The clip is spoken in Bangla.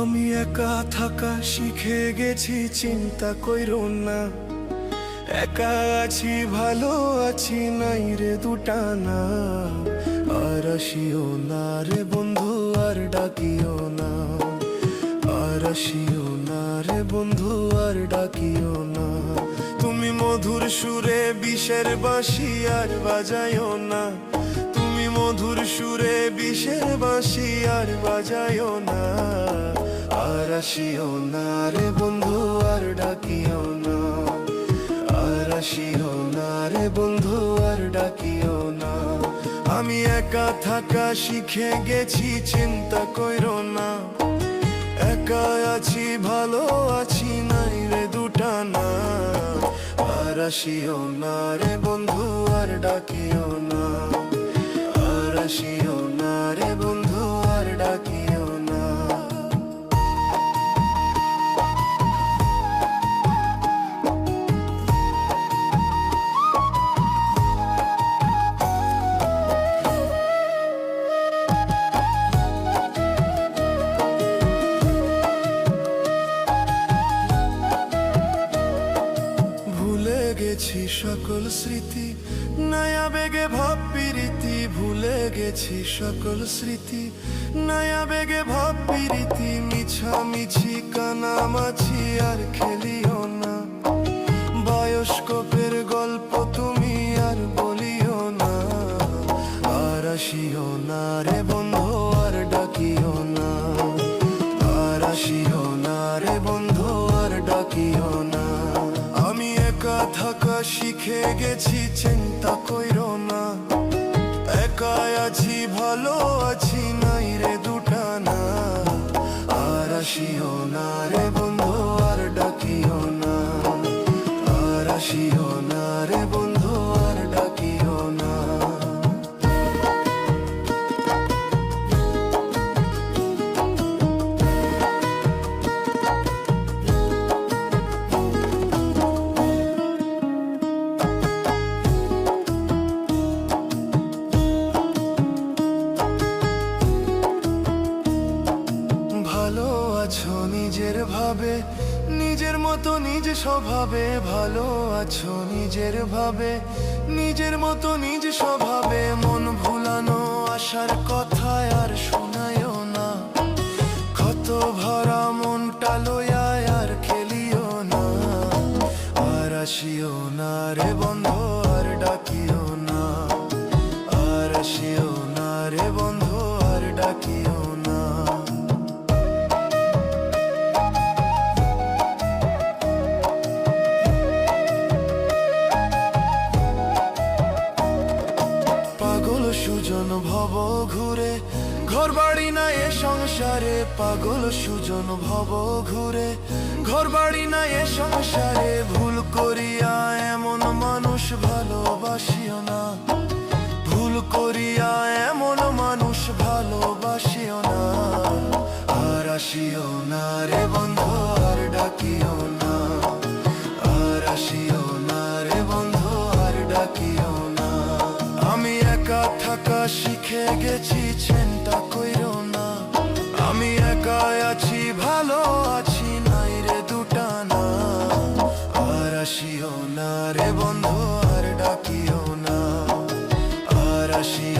আমি একা থাকা শিখে গেছি, চিন্তা কইরো না। একা আছি, ভালো আছি, নাই রে দুটা না আর আসিও না রে বন্ধু, আর ডাকিও না। আর আসিও না রে বন্ধু, আর ডাকিও না। তুমি মধুর সুরে বিষের বাঁশি আর বাজাইও না। তুমি মধুর সুরে বিষের বাঁশি আর বাজাইও না। না রে বন্ধু, আর ডাকিও না। আর আসিও না রে বন্ধু, আর ডাকিও না। আমি একা থাকা শিখে গেছি, চিন্তা কইরো না। একা আছি, ভালো আছি, নাই রে দুটা না। আর আসিও না রে বন্ধু, আর ডাকিও না। আর আসিও সকল স্মৃতি, নয়া বেগে ভাব প্রীতি, ভুলে গেছি সকল স্মৃতি। নয়া বেগে ভাব প্রীতি মিছা মিছি কানামাছি, আর খেলিও না। বায়োস্কোপের গল্প তুমি আর বলিও না। আর আসিও না রে বন্ধু, আর ডাকিও না। আর আসিও না রে বন্ধু, আর ডাকিও না। শিখে গেছি, চিন্তা কইর না। একা আছি, ভালো আছি, নাই রে দুটা না আর আসিও না রে বন্ধু, আর আছো নিজের ভাবে, নিজের মতো নিজ স্বভাবে, ভালো আছো নিজের ভাবে, নিজের মতো নিজ স্বভাবে, মন ভুলানো আসার কথা আর শোনায়ও না। ক্ষত ভরা মনটা লইয়া আর খেলিও না। আর আসিও না রে বন্ধ, আর ডাকিও না। আর আসিও না রে বন্ধ, আর ডাকিও ঘুরে ঘর বাড়ি না এ সংসারে, পাগল সুজন ভব ঘুরে। ঘর বাড়ি না এ সংসারে, ভুল করিয়া এমন মানুষ ভালোবাসিও না। ভুল করিয়া এমন মানুষ ভালোবাসিও না। আর আসিও না রে বন্ধু, আর ডাকিও না। শিখে গেছি, চিন্তা কইরো না। আমি একা আছি, ভালো আছি, নাই রে দুটা না। আর আসিও না রে বন্ধু, আর ডাকিও না। আর আসিও